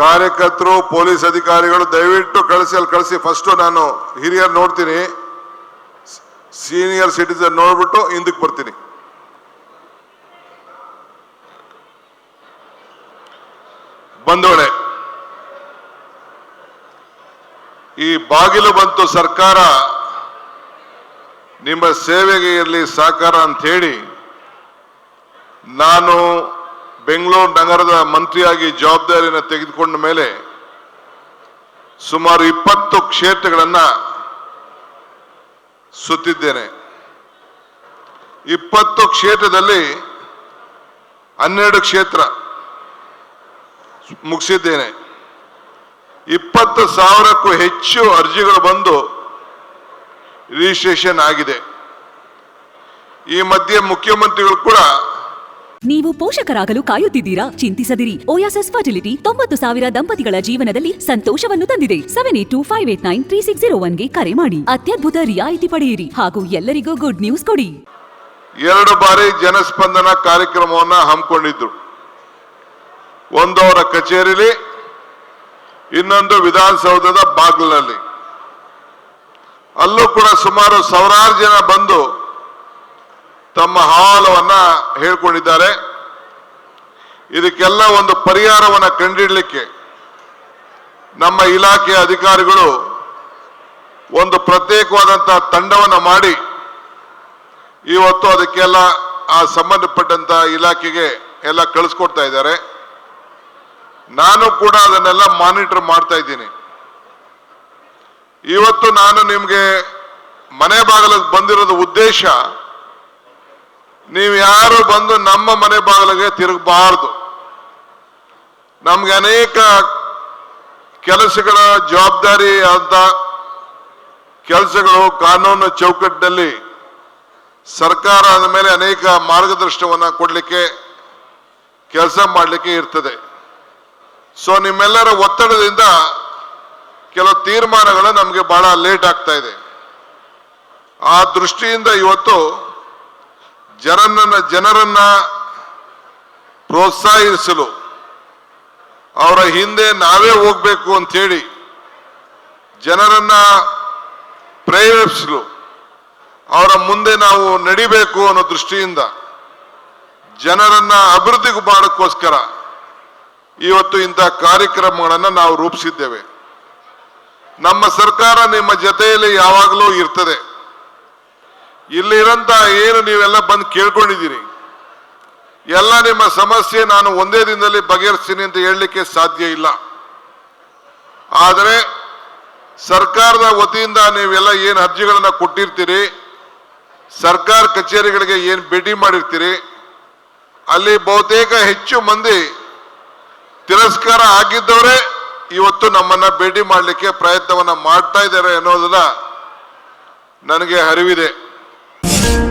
ಕಾರ್ಯಕರ್ತರು, ಪೊಲೀಸ್ ಅಧಿಕಾರಿಗಳು ದಯವಿಟ್ಟು ಕಳಿಸಿ, ಅಲ್ಲಿ ಕಳಿಸಿ. ಫಸ್ಟ್ ನಾನು ಹಿರಿಯರ್ ನೋಡ್ತೀನಿ. ಸೀನಿಯರ್ ಸಿಟಿಸನ್ ನೋಡ್ಬಿಟ್ಟು ಹಿಂದಕ್ಕೆ ಬರ್ತೀನಿ. ಬಂದೋಳೆ ಈ ಬಾಗಿಲು ಬಂತು ಸರ್ಕಾರ. ನಿಮ್ಮ ಸೇವೆಗೆ ಇರಲಿ ಸಹಕಾರ ಅಂತ ಹೇಳಿ, ನಾನು ಬೆಂಗಳೂರು ನಗರದ ಮಂತ್ರಿಯಾಗಿ ಜವಾಬ್ದಾರಿಯನ್ನು ತೆಗೆದುಕೊಂಡ ಮೇಲೆ ಸುಮಾರು ಇಪ್ಪತ್ತು ಕ್ಷೇತ್ರಗಳನ್ನು ಸುತ್ತಿದ್ದೇನೆ. ಇಪ್ಪತ್ತು ಕ್ಷೇತ್ರದಲ್ಲಿ ಹನ್ನೆರಡು ಕ್ಷೇತ್ರ ಮುಗಿಸಿದ್ದೇನೆ. ಇಪ್ಪತ್ತು ಸಾವಿರಕ್ಕೂ ಹೆಚ್ಚು ಅರ್ಜಿಗಳು ಬಂದು ರಿಜಿಸ್ಟ್ರೇಷನ್ ಆಗಿದೆ. ಈ ಮಧ್ಯೆ ಮುಖ್ಯಮಂತ್ರಿಗಳು ಕೂಡ ನೀವು ಪೋಷಕರಾಗಲು ಕಾಯುತ್ತಿದ್ದೀರಾ? ಚಿಂತಿಸದಿರಿ. ಓಯಾಸಸ್ ಫರ್ಟಿಲಿಟಿ ತೊಂಬತ್ತು ಸಾವಿರ ದಂಪತಿಗಳ ಜೀವನದಲ್ಲಿ ಸಂತೋಷವನ್ನು ತಂದಿದೆ. Seven eight two five eight nine three six zero ಒನ್ಗೆ ಕರೆ ಮಾಡಿ. ಅತ್ಯದ್ಭುತ ರಿಯಾಯಿತಿ ಪಡೆಯಿರಿ. ಹಾಗೂ ಎಲ್ಲರಿಗೂ ಗುಡ್ ನ್ಯೂಸ್ ಕೊಡಿ. ಎರಡು ಬಾರಿ ಜನಸ್ಪಂದನ ಕಾರ್ಯಕ್ರಮವನ್ನ ಹಮ್ಮಿಕೊಂಡಿದ್ರು. ಒಂದು ಅವರ ಕಚೇರಿಲಿ, ಇನ್ನೊಂದು ವಿಧಾನಸೌಧದ ಬಾಗಿಲಿನಲ್ಲಿ. ಅಲ್ಲೂ ಕೂಡ ಸುಮಾರು ಸಾವಿರಾರು ಜನ ಬಂದು ತಮ್ಮ ಹಾಲವನ್ನ ಹೇಳ್ಕೊಂಡಿದ್ದಾರೆ. ಇದಕ್ಕೆಲ್ಲ ಒಂದು ಪರಿಹಾರವನ್ನ ಕಂಡಿಡಲಿಕ್ಕೆ ನಮ್ಮ ಇಲಾಖೆಯ ಅಧಿಕಾರಿಗಳು ಒಂದು ಪ್ರತ್ಯೇಕವಾದಂತಹ ತಂಡವನ್ನು ಮಾಡಿ ಇವತ್ತು ಅದಕ್ಕೆಲ್ಲ ಆ ಸಂಬಂಧಪಟ್ಟಂತ ಇಲಾಖೆಗೆ ಎಲ್ಲ ಕಳಿಸ್ಕೊಡ್ತಾ ಇದ್ದಾರೆ. ನಾನು ಕೂಡ ಅದನ್ನೆಲ್ಲ ಮಾನಿಟರ್ ಮಾಡ್ತಾ ಇದ್ದೀನಿ. ಇವತ್ತು ನಾನು ನಿಮಗೆ ಮನೆ ಬಾಗಿಲಿಗೆ ಬಂದಿರೋದು ಉದ್ದೇಶ ನೀವು ಯಾರು ಬಂದು ನಮ್ಮ ಮನೆ ಬಾಗಿಲಿಗೆ ತಿರುಗಬಾರದು. ನಮ್ಗೆ ಅನೇಕ ಕೆಲಸಗಳ ಜವಾಬ್ದಾರಿ ಅಂತ ಕೆಲಸಗಳು ಕಾನೂನು ಚೌಕಟ್ಟಿನಲ್ಲಿ ಸರ್ಕಾರ ಆದ ಮೇಲೆ ಅನೇಕ ಮಾರ್ಗದರ್ಶನವನ್ನು ಕೊಡಲಿಕ್ಕೆ ಕೆಲಸ ಮಾಡಲಿಕ್ಕೆ ಇರ್ತದೆ. ಸೊ ನಿಮ್ಮೆಲ್ಲರ ಒತ್ತಡದಿಂದ ಕೆಲವು ತೀರ್ಮಾನಗಳು ನಮಗೆ ಬಹಳ ಲೇಟ್ ಆಗ್ತಾ ಇದೆ. ಆ ದೃಷ್ಟಿಯಿಂದ ಇವತ್ತು ಜನರನ್ನ ಜನರನ್ನ ಪ್ರೋತ್ಸಾಹಿಸಲು ಅವರ ಹಿಂದೆ ನಾವೇ ಹೋಗ್ಬೇಕು ಅಂತ ಹೇಳಿ ಜನರನ್ನ ಪ್ರೇರೇಪಿಸಲು ಅವರ ಮುಂದೆ ನಾವು ನಡಿಬೇಕು ಅನ್ನೋ ದೃಷ್ಟಿಯಿಂದ ಜನರನ್ನ ಅಭಿವೃದ್ಧಿಗೂ ಮಾಡೋಕ್ಕೋಸ್ಕರ ಇವತ್ತು ಇಂಥ ಕಾರ್ಯಕ್ರಮಗಳನ್ನು ನಾವು ರೂಪಿಸಿದ್ದೇವೆ. ನಮ್ಮ ಸರ್ಕಾರ ನಿಮ್ಮ ಜೊತೆಯಲ್ಲಿ ಯಾವಾಗಲೂ ಇರ್ತದೆ. ಇಲ್ಲಿರಂತ ಏನು ನೀವೆಲ್ಲ ಬಂದು ಕೇಳ್ಕೊಂಡಿದ್ದೀರಿ? ಎಲ್ಲ ನಿಮ್ಮ ಸಮಸ್ಯೆ ನಾನು ಒಂದೇ ದಿನದಲ್ಲಿ ಬಗೆಹರಿಸ್ತೀನಿ ಅಂತ ಹೇಳಲಿಕ್ಕೆ ಸಾಧ್ಯ ಇಲ್ಲ. ಆದರೆ ಸರ್ಕಾರದ ವತಿಯಿಂದ ನೀವೆಲ್ಲ ಏನು ಅರ್ಜಿಗಳನ್ನು ಕೊಟ್ಟಿರ್ತೀರಿ? ಸರ್ಕಾರ ಕಚೇರಿಗಳಿಗೆ ಏನು ಭೇಟಿ ಮಾಡಿರ್ತೀರಿ? ಅಲ್ಲಿ ಬಹುತೇಕ ಹೆಚ್ಚು ಮಂದಿ ತಿರಸ್ಕಾರ ಆಗಿದ್ದವರೇ ಇವತ್ತು ನಮ್ಮನ್ನ ಭೇಟಿ ಮಾಡಲಿಕ್ಕೆ ಪ್ರಯತ್ನವನ್ನ ಮಾಡ್ತಾ ಇದ್ದಾರೆ ಅನ್ನೋದನ್ನ ನನಗೆ ಅರಿವಿದೆ. Thank you.